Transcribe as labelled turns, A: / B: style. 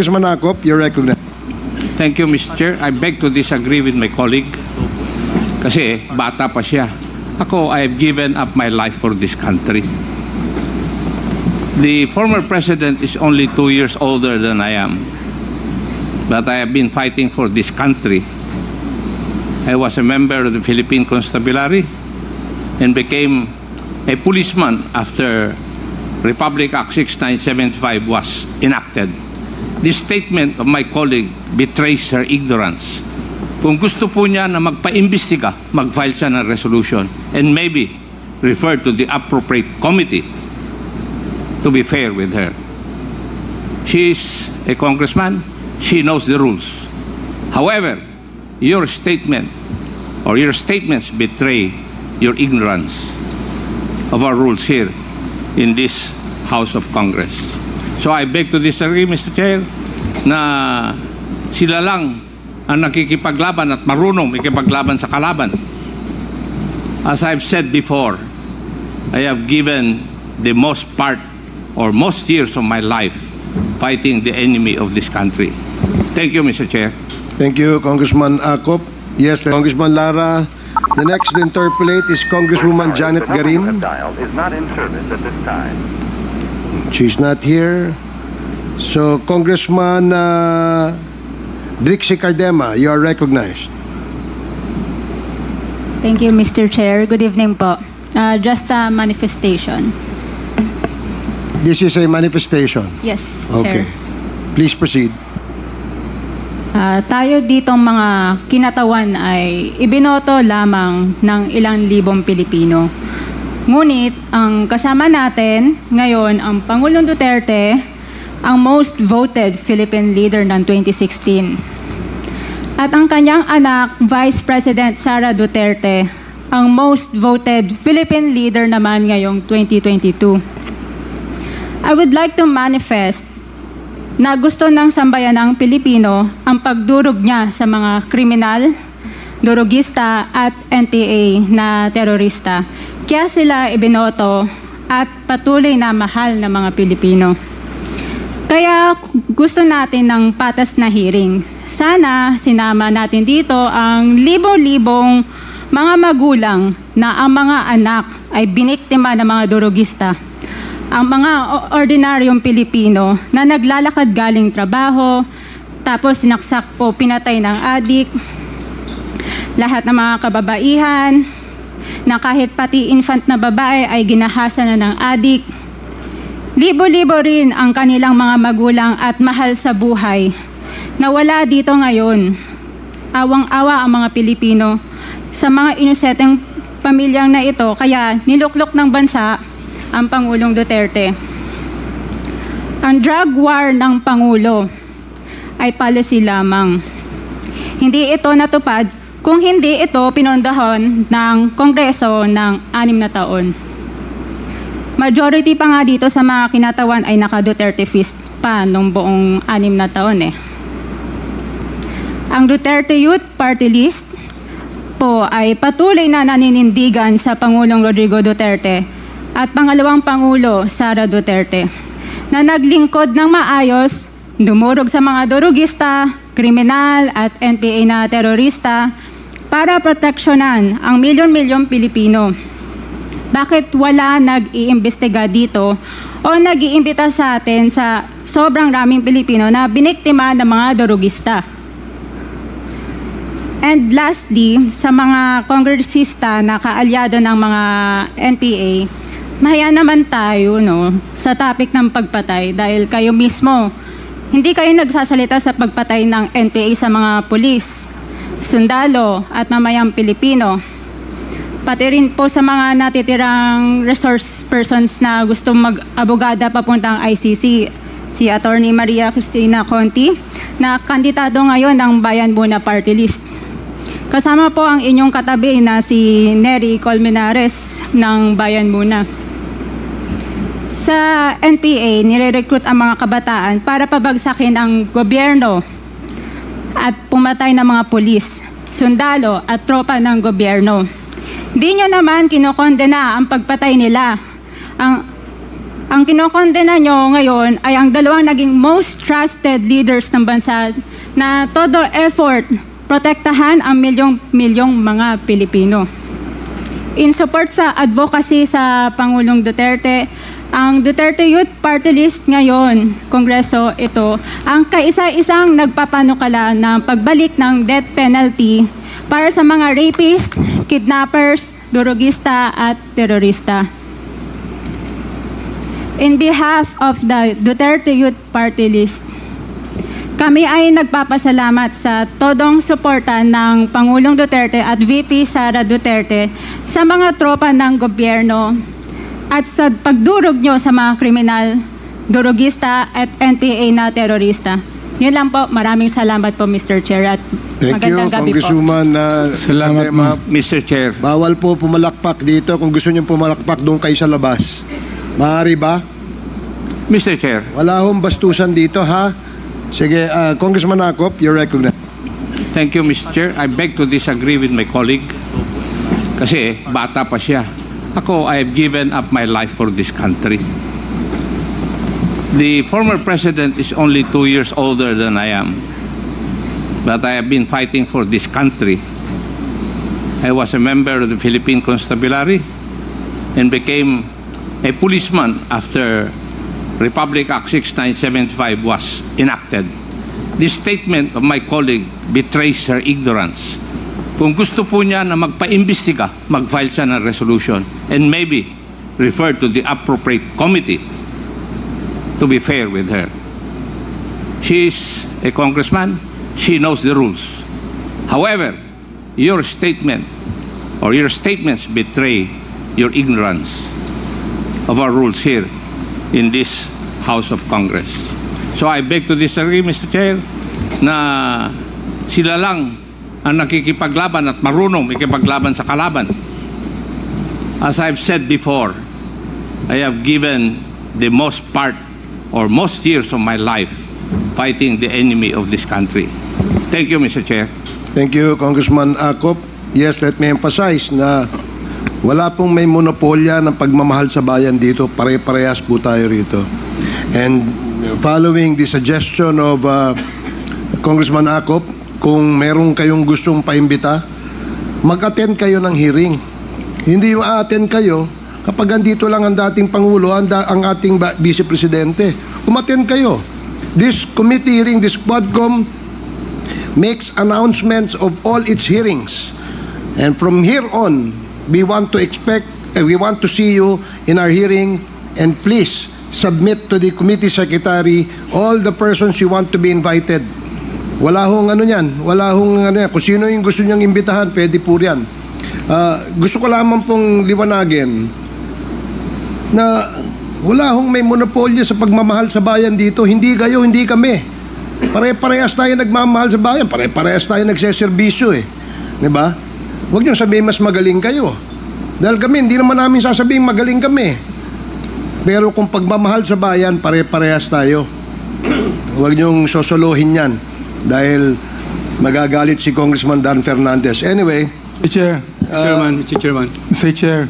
A: Congressman Akop, you're recognized.
B: Thank you, Mr. Chair. I beg to disagree with my colleague. Kasi bata pa siya. Ako, I have given up my life for this country. The former president is only two years older than I am. But I have been fighting for this country. I was a member of the Philippine Constabulary and became a policeman after Republic Act 6975 was enacted. This statement of my colleague betrays her ignorance. Kung gusto po niya na magpa-imbestiga, mag-file siya ng resolution and maybe refer to the appropriate committee to be fair with her. She is a congressman. She knows the rules. However, your statement or your statements betray your ignorance of our rules here in this House of Congress. So I beg to disagree, Mr. Chair, na sila lang ang nakikipaglaban at marunong makipaglaban sa kalaban. As I've said before, I have given the most part or most years of my life fighting the enemy of this country. Thank you, Mr. Chair.
A: Thank you, Congressman Akop. Yes, Congressman Lara. The next to interpolate is Congresswoman Janet Garim.
C: have dialed is not in service at this time.
A: She's not here. So, Congressman uh, Drixie Cardema, you are recognized.
D: Thank you, Mr. Chair. Good evening po. Uh, just a manifestation.
A: This is a manifestation.
D: Yes,
A: Okay.
D: Chair.
A: Please proceed.
D: Ah, tayo ditong mga kinatawan ay ibinoto lamang ng ilang libong Pilipino. Ngunit ang kasama natin ngayon ang Pangulong Duterte, ang most voted Philippine leader ng 2016. At ang kanyang anak, Vice President Sara Duterte, ang most voted Philippine leader naman ngayong 2022. I would like to manifest na gusto ng sambayan ng Pilipino ang pagdurog niya sa mga kriminal, durugista at NPA na terorista. Kaya sila ibinoto at patuloy na mahal ng mga Pilipino. Kaya gusto natin ng patas na hearing. Sana sinama natin dito ang libo-libong mga magulang na ang mga anak ay biniktima ng mga durugista ang mga ordinaryong Pilipino na naglalakad galing trabaho, tapos sinaksak po pinatay ng adik, lahat ng mga kababaihan, na kahit pati infant na babae ay ginahasa na ng adik. Libo-libo rin ang kanilang mga magulang at mahal sa buhay na wala dito ngayon. Awang-awa ang mga Pilipino sa mga inuseteng pamilyang na ito kaya niluklok ng bansa ang Pangulong Duterte. Ang drug war ng Pangulo ay policy lamang. Hindi ito natupad kung hindi ito pinondahon ng Kongreso ng anim na taon. Majority pa nga dito sa mga kinatawan ay naka-Duterte fist pa nung buong anim na taon eh. Ang Duterte Youth Party List po ay patuloy na naninindigan sa Pangulong Rodrigo Duterte at pangalawang Pangulo Sara Duterte na naglingkod ng maayos, dumurog sa mga durugista, kriminal at NPA na terorista para proteksyonan ang milyon-milyong Pilipino. Bakit wala nag-iimbestiga dito o nag-iimbita sa atin sa sobrang raming Pilipino na biniktima ng mga durugista? And lastly, sa mga kongresista na kaalyado ng mga NPA, mahaya naman tayo no, sa topic ng pagpatay dahil kayo mismo, hindi kayo nagsasalita sa pagpatay ng NPA sa mga pulis, sundalo at mamayang Pilipino. Pati rin po sa mga natitirang resource persons na gusto mag-abogada papuntang ICC, si Attorney Maria Cristina Conti, na kandidato ngayon ng Bayan Buna Party List. Kasama po ang inyong katabi na si Nery Colmenares ng Bayan Muna. Sa NPA, nire-recruit ang mga kabataan para pabagsakin ang gobyerno at pumatay ng mga pulis, sundalo at tropa ng gobyerno. Di nyo naman kinokondena ang pagpatay nila. Ang Ang kinokondena nyo ngayon ay ang dalawang naging most trusted leaders ng bansa na todo effort protektahan ang milyong-milyong mga Pilipino. In support sa advocacy sa Pangulong Duterte, ang Duterte Youth Party List ngayon, Kongreso, ito, ang kaisa-isang nagpapanukala ng pagbalik ng death penalty para sa mga rapist, kidnappers, durugista at terorista. In behalf of the Duterte Youth Party List, kami ay nagpapasalamat sa todong suporta ng Pangulong Duterte at VP Sara Duterte sa mga tropa ng gobyerno at sa pagdurog nyo sa mga kriminal, durugista at NPA na terorista. Yun lang po. Maraming salamat po, Mr. Chair. At
A: Thank you,
D: magandang gabi po.
A: Congresswoman. uh,
E: Salamat,
A: Atema.
B: Mr. Chair,
A: Bawal po pumalakpak dito. Kung gusto niyo pumalakpak, doon kayo sa labas. Maaari ba?
B: Mr. Chair,
A: Wala hong bastusan dito, ha? Sige, uh, Congressman Akop, you're recognized.
B: Thank you, Mr. Chair. I beg to disagree with my colleague. Kasi bata pa siya. Ako, I have given up my life for this country. The former president is only two years older than I am. But I have been fighting for this country. I was a member of the Philippine Constabulary and became a policeman after Republic Act 6975 was enacted. This statement of my colleague betrays her ignorance. Kung gusto po niya na magpa-imbestiga, mag-file siya ng resolution and maybe refer to the appropriate committee to be fair with her. She is a congressman. She knows the rules. However, your statement or your statements betray your ignorance of our rules here in this House of Congress. So I beg to disagree, Mr. Chair, na sila lang ang nakikipaglaban at marunong makipaglaban sa kalaban. As I've said before, I have given the most part or most years of my life fighting the enemy of this country. Thank you, Mr. Chair.
A: Thank you, Congressman Akop. Yes, let me emphasize na wala pong may monopolya ng pagmamahal sa bayan dito. Pare-parehas po tayo rito. And following the suggestion of uh, Congressman Akop, kung meron kayong gustong paimbita, mag-attend kayo ng hearing. Hindi yung a-attend kayo kapag andito lang ang dating Pangulo, ang, da- ang ating Vice Presidente. Umattend kayo. This committee hearing, this Quadcom, makes announcements of all its hearings. And from here on, we want to expect, uh, we want to see you in our hearing and please submit to the committee secretary all the persons you want to be invited. Wala hong ano yan, wala hong ano yan. Kung sino yung gusto niyang imbitahan, pwede po yan. Ah, gusto ko lamang pong liwanagin na wala hong may monopolyo sa pagmamahal sa bayan dito. Hindi kayo, hindi kami. Pare-parehas tayo nagmamahal sa bayan. Pare-parehas tayo nagseserbisyo eh. Di ba? Huwag niyo sabihin mas magaling kayo. Dahil kami, hindi naman namin sasabihin magaling kami. Pero kung pagmamahal sa bayan, pare-parehas tayo. Huwag niyong sosolohin yan. Dahil magagalit si Congressman Dan Fernandez. Anyway,
E: Mr. Chair,
F: Chairman, Mr. Chairman.
E: Mr. Chair,